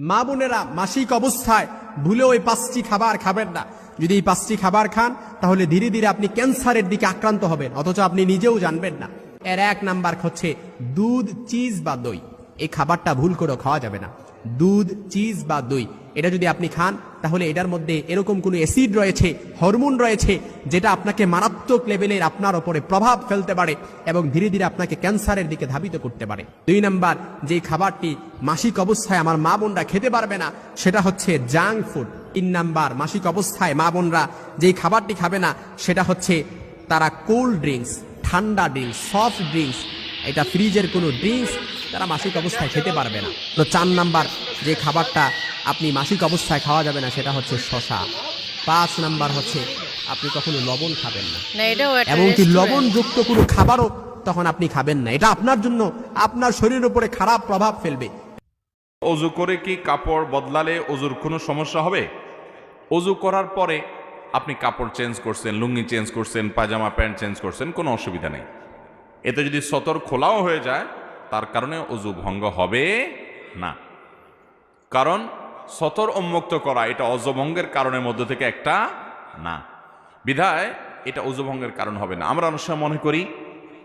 মা বোনেরা মাসিক অবস্থায় ভুলেও ওই পাঁচটি খাবার খাবেন না। যদি এই পাঁচটি খাবার খান, তাহলে ধীরে ধীরে আপনি ক্যান্সারের দিকে আক্রান্ত হবেন, অথচ আপনি নিজেও জানবেন না। এর এক নাম্বার হচ্ছে দুধ, চিজ বা দই। এই খাবারটা ভুল করে খাওয়া যাবে না। দুধ চিজ বা দই। এটা যদি আপনি খান, তাহলে এটার মধ্যে এরকম কোনো অ্যাসিড রয়েছে হরমোন রয়েছে, যেটা আপনাকে মারাত্মক লেভেলের আপনার ওপরে প্রভাব ফেলতে পারে এবং ধীরে ধীরে আপনাকে ক্যান্সারের দিকে ধাবিত করতে পারে। দুই নাম্বার, যে খাবারটি মাসিক অবস্থায় আমার মা বোনরা খেতে পারবে না, সেটা হচ্ছে জাঙ্ক ফুড তিন নাম্বার, মাসিক অবস্থায় মা বোনরা যেই খাবারটি খাবে না, সেটা হচ্ছে তারা কোল্ড ড্রিঙ্কস ঠান্ডা ড্রিঙ্কস সফট ড্রিঙ্কস এটা ফ্রিজের কোনো ড্রিঙ্কস তারা মাসিক অবস্থায় খেতে পারবে না। তো চার নাম্বার যে খাবারটা আপনি মাসিক অবস্থায় খাওয়া যাবে না সেটা হচ্ছে শশা পাঁচ নাম্বার হচ্ছে আপনি কখনো লবণ খাবেন না। না এমনকি লবণযুক্ত কোনো খাবারও তখন আপনি খাবেন না। এটা আপনার জন্য আপনার শরীরের উপরে খারাপ প্রভাব ফেলবে। অজু করে কি কাপড় বদলালে অজুর কোনো সমস্যা হবে? অজু করার পরে আপনি কাপড় চেঞ্জ করছেন লুঙ্গি চেঞ্জ করছেন পাজামা প্যান্ট চেঞ্জ করছেন কোনো অসুবিধা নেই। এতে যদি সতর খোলাও হয়ে যায় তার কারণে অজু ভঙ্গ হবে না। কারণ সতর উন্মুক্ত করা এটা অজভঙ্গের কারণের মধ্যে থেকে একটা না। বিধায় এটা অজুভঙ্গের কারণ হবে না। আমরা অনেক সময় মনে করি,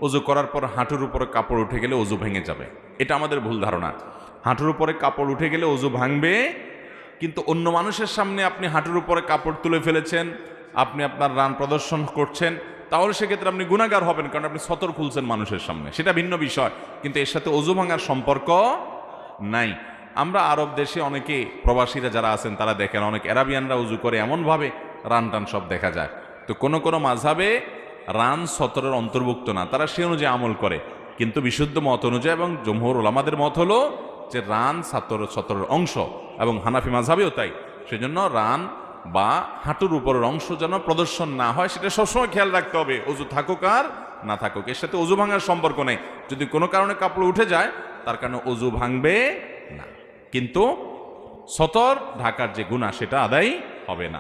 অজু করার পর হাঁটুর উপরে কাপড় উঠে গেলে অজু ভেঙে যাবে। এটা আমাদের ভুল ধারণা। হাঁটুর উপরে কাপড় উঠে গেলে অজু ভাঙবে, কিন্তু অন্য মানুষের সামনে আপনি হাঁটুর উপরে কাপড় তুলে ফেলেছেন, আপনি আপনার রান প্রদর্শন করছেন তাহলে সেক্ষেত্রে আপনি গুণাগার হবেন কারণ আপনি সতর খুলছেন মানুষের সামনে। সেটা ভিন্ন বিষয়, কিন্তু এর সাথে অজু ভাঙার সম্পর্ক নাই। আমরা আরব দেশে অনেকে প্রবাসীরা যারা আছেন, তারা দেখেন অনেক অ্যারাবিয়ানরা উজু করে এমনভাবে রান টান সব দেখা যায়। তো কোনো কোনো মাঝাবে রান সতরের অন্তর্ভুক্ত না, তারা সে অনুযায়ী আমল করে। কিন্তু বিশুদ্ধ মত অনুযায়ী এবং জমহুর ওলামাদের মত হলো যে রান সাতর সতরের অংশ এবং হানাফি মাঝাবেও তাই। সেজন্য রান বা হাঁটুর উপরের অংশ যেন প্রদর্শন না হয়, সেটা সবসময় খেয়াল রাখতে হবে। অজু থাকুক আর না থাকুক, এর সাথে অজু ভাঙার সম্পর্ক নেই। যদি কোনো কারণে কাপড় উঠে যায়, তার কারণে অজু ভাঙবে না। কিন্তু সতর ঢাকার যে গুণা সেটা আদায় হবে না।